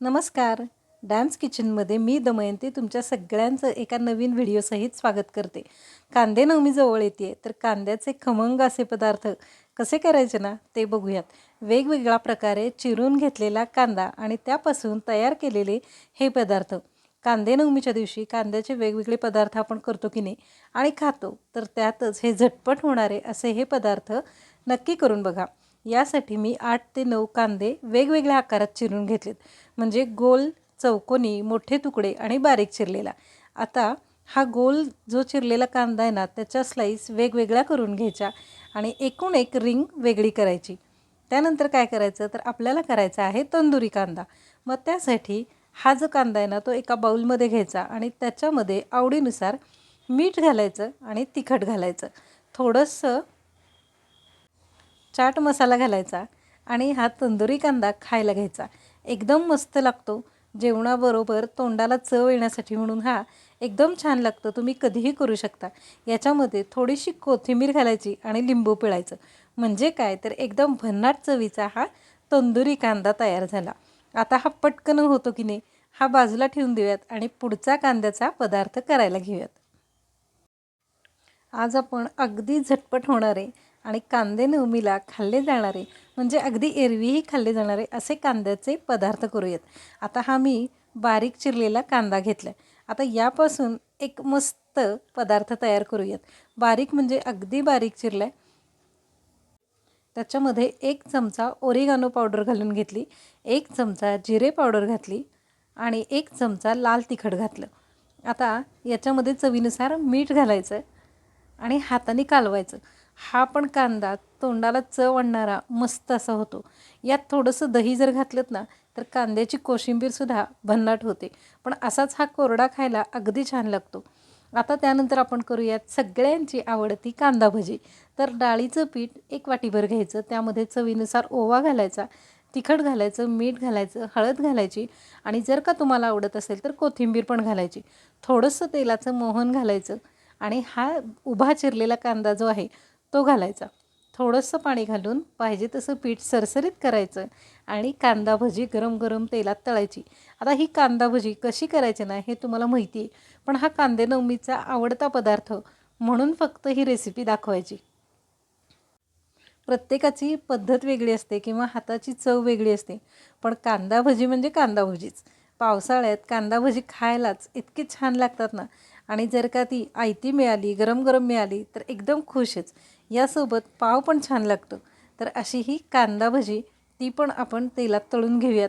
नमस्कार. डान्स किचनमध्ये मी दमयंती तुमच्या सगळ्यांचं एका नवीन व्हिडिओसहित स्वागत करते. कांदे नवमी जवळ येते तर कांद्याचे खमंग असे पदार्थ कसे करायचे ना ते बघूयात. वेगवेगळ्या प्रकारे चिरून घेतलेला कांदा आणि त्यापासून तयार केलेले हे पदार्थ. कांदे नवमीच्या दिवशी कांद्याचे वेगवेगळे पदार्थ आपण करतो की नाही आणि खातो तर त्यातच हे झटपट होणारे असे हे पदार्थ नक्की करून बघा. यासाठी मी आठ ते नऊ कांदे वेगवेगळ्या आकारात चिरून घेतलेत. म्हणजे गोल चौकोनी मोठे तुकडे आणि बारीक चिरलेला. आता हा गोल जो चिरलेला कांदा आहे ना त्याच्या स्लाईस वेगवेगळ्या करून घ्यायच्या आणि एकूण एक रिंग वेगळी करायची. त्यानंतर काय करायचं? तर आपल्याला करायचा आहे तंदुरी कांदा. मग त्यासाठी हा जो कांदा आहे ना तो एका बाऊलमध्ये घ्यायचा आणि त्याच्यामध्ये आवडीनुसार मीठ घालायचं आणि तिखट घालायचं. थोडंसं चाट मसाला घालायचा आणि हा तंदुरी कांदा खायला घ्यायचा. एकदम मस्त लागतो. जेवणाबरोबर तोंडाला चव येण्यासाठी म्हणून हा एकदम छान लागतं. तुम्ही कधीही करू शकता. याच्यामध्ये थोडीशी कोथिंबीर घालायची आणि लिंबू पिळायचं. म्हणजे काय? तर एकदम भन्नाट चवीचा हा तंदुरी कांदा तयार झाला. आता हा पटकन होतो की नाही हा बाजूला ठेवून देऊयात आणि पुढचा कांद्याचा पदार्थ करायला घेऊयात. आज आपण अगदी झटपट होणारे आणि कांदे नवमीला खाल्ले जाणारे म्हणजे अगदी एरवीही खाल्ले जाणारे असे कांद्याचे पदार्थ करूयात. आता हा मी बारीक चिरलेला कांदा घेतला आहे आता यापासून एक मस्त पदार्थ तयार करूयात. बारीक म्हणजे अगदी बारीक चिरला आहे त्याच्यामध्ये एक चमचा ओरिगानो पावडर घालून घेतली एक चमचा जिरे पावडर घातली आणि एक चमचा लाल तिखट घातलं. आता याच्यामध्ये चवीनुसार मीठ घालायचं आणि हाताने कालवायचं. हा पण कांदा तोंडाला चव आणणारा मस्त असा होतो. यात थोडंसं दही जर घातलं ना तर कांद्याची कोशिंबीरसुद्धा भन्नाट होते. पण असाच हा कोरडा खायला अगदी छान लागतो. आता त्यानंतर आपण करूयात सगळ्यांची आवडती कांदा भजी. तर डाळीचं पीठ एक वाटीभर घ्यायचं त्यामध्ये चवीनुसार ओवा घालायचा तिखट घालायचं मीठ घालायचं हळद घालायची आणि जर का तुम्हाला आवडत असेल तर कोथिंबीर पण घालायची. थोडंसं तेलाचं मोहन घालायचं आणि हा उभा चिरलेला कांदा जो आहे तो घालायचा. थोडंसं पाणी घालून पाहिजे तसं पीठ सरसरीत करायचं आणि कांदा भजी गरम गरम तेलात तळायची. आता ही कांदा भजी कशी करायची ना हे तुम्हाला माहिती आहे पण हा कांदे नवमीचा आवडता पदार्थ म्हणून फक्त ही रेसिपी दाखवायची. प्रत्येकाची पद्धत वेगळी असते किंवा हाताची चव वेगळी असते पण कांदा भजी म्हणजे कांदा भजीच. पावसाळ्यात कांदा भजी खायलाच इतकी छान लागतात ना. आणि जर का ती आयती मिळाली गरम गरम मिळाली तर एकदम खुशच. यासोबत पाव पण छान लागतो. तर अशी ही कांदा भजी ती पण आपण तेलात तळून घेऊयात.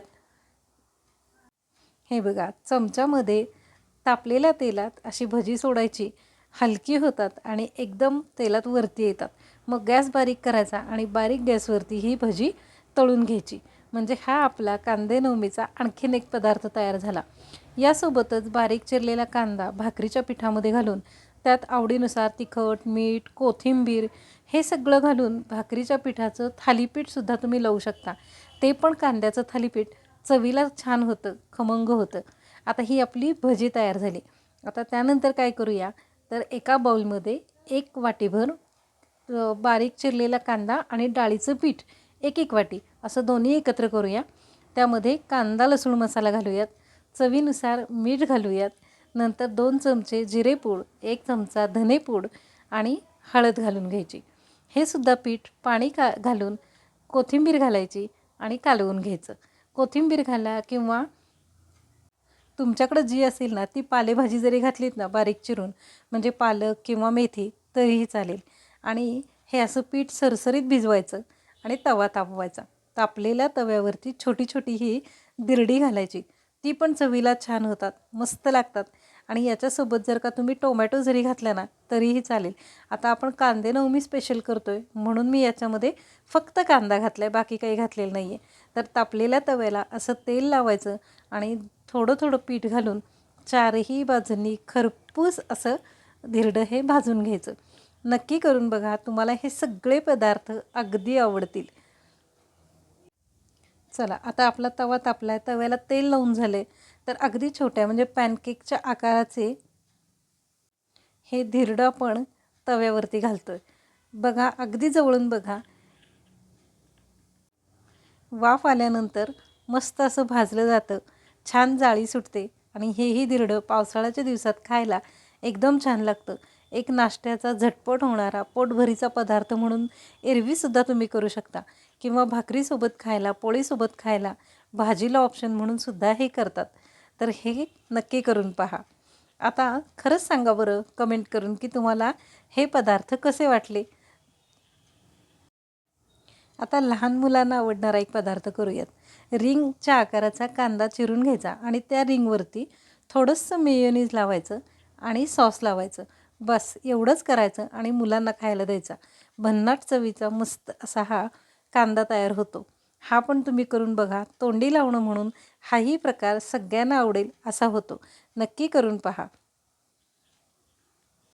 हे बघा चमच्यामध्ये तापलेल्या तेलात अशी भजी सोडायची. हलकी होतात आणि एकदम तेलात वरती येतात. मग गॅस बारीक करायचा आणि बारीक गॅसवरती ही भजी तळून घ्यायची. म्हणजे हा आपला कांदे नवमीचा आणखीन एक पदार्थ तयार झाला. यासोबतच बारीक चिरलेला कांदा भाकरीच्या पिठामध्ये घालून त्यात आवडीनुसार तिखट मीठ कोथिंबीर हे सगळं घालून भाकरीच्या पिठाचं थालीपीठसुद्धा तुम्ही लावू शकता. ते पण कांद्याचं थालीपीठ चवीला छान होतं खमंग होतं. आता ही आपली भजी तयार झाली. आता त्यानंतर काय करूया? तर एका बाऊलमध्ये एक वाटीभर बारीक चिरलेला कांदा आणि डाळीचं पीठ एक एक वाटी असं दोन्ही एकत्र करूया. त्यामध्ये कांदा लसूण मसाला घालूयात. चवीनुसार मीठ घालूयात. नंतर दोन चमचे जिरेपूड एक चमचा धनेपूड आणि हळद घालून घ्यायची. हे सुद्धा पीठ पाणी का घालून कोथिंबीर घालायची आणि कालवून घ्यायचं. कोथिंबीर घाला किंवा तुमच्याकडं जी असेल ना ती पालेभाजी जरी घातलीत ना बारीक चिरून म्हणजे पालक किंवा मेथी तरीही चालेल. आणि हे असं पीठ सरसरीत भिजवायचं आणि तवा तापवायचा. तापलेल्या तव्यावरती छोटी छोटी ही दिरडी घालायची. ती पण चवीला छान होतात मस्त लागतात. आणि याच्यासोबत जर का तुम्ही टोमॅटो जरी घातला ना तरीही चालेल. आता आपण कांदे नवमी स्पेशल करतो आहे म्हणून मी याच्यामध्ये फक्त कांदा घातला आहे बाकी काही घातलेलं नाही आहे तर तापलेल्या तव्याला असं तेल लावायचं आणि थोडं थोडं पीठ घालून चारही बाजूंनी खरपूस असं धिरडं हे भाजून घ्यायचं. नक्की करून बघा तुम्हाला हे सगळे पदार्थ अगदी आवडतील. चला आता आपला तवा तापला आहे तव्याला तेल लावून झाले तर अगदी छोट्या म्हणजे पॅनकेकच्या आकाराचे हे धिरडं आपण तव्यावरती घालतो आहे बघा अगदी जवळून बघा. वाफ आल्यानंतर मस्त असं भाजलं जातं. छान जाळी सुटते आणि हेही धिरडं पावसाळ्याच्या दिवसात खायला एकदम छान लागतं. एक नाश्त्याचा झटपट होणारा पोटभरीचा पदार्थ म्हणून एरवीसुद्धा तुम्ही करू शकता. किंवा भाकरीसोबत खायला पोळीसोबत खायला भाजीला ऑप्शन म्हणून सुद्धा हे करतात. तर हे नक्की करून पहा. आता खरंच सांगा बरं कमेंट करून की तुम्हाला हे पदार्थ कसे वाटले? आता लहान मुलांना आवडणारा एक पदार्थ करूयात. रिंगच्या आकाराचा कांदा चिरून घ्यायचा आणि त्या रिंगवरती थोडंसं मेयोनीज लावायचं आणि सॉस लावायचं. बस एवढंच करायचं आणि मुलांना खायला द्यायचा. भन्नाट चवीचा मस्त असा हा कांदा तयार होतो. हा पण तुम्ही करून बघा. तोंडी लावणं म्हणून हाही प्रकार सगळ्यांना आवडेल असा होतो. नक्की करून पहा.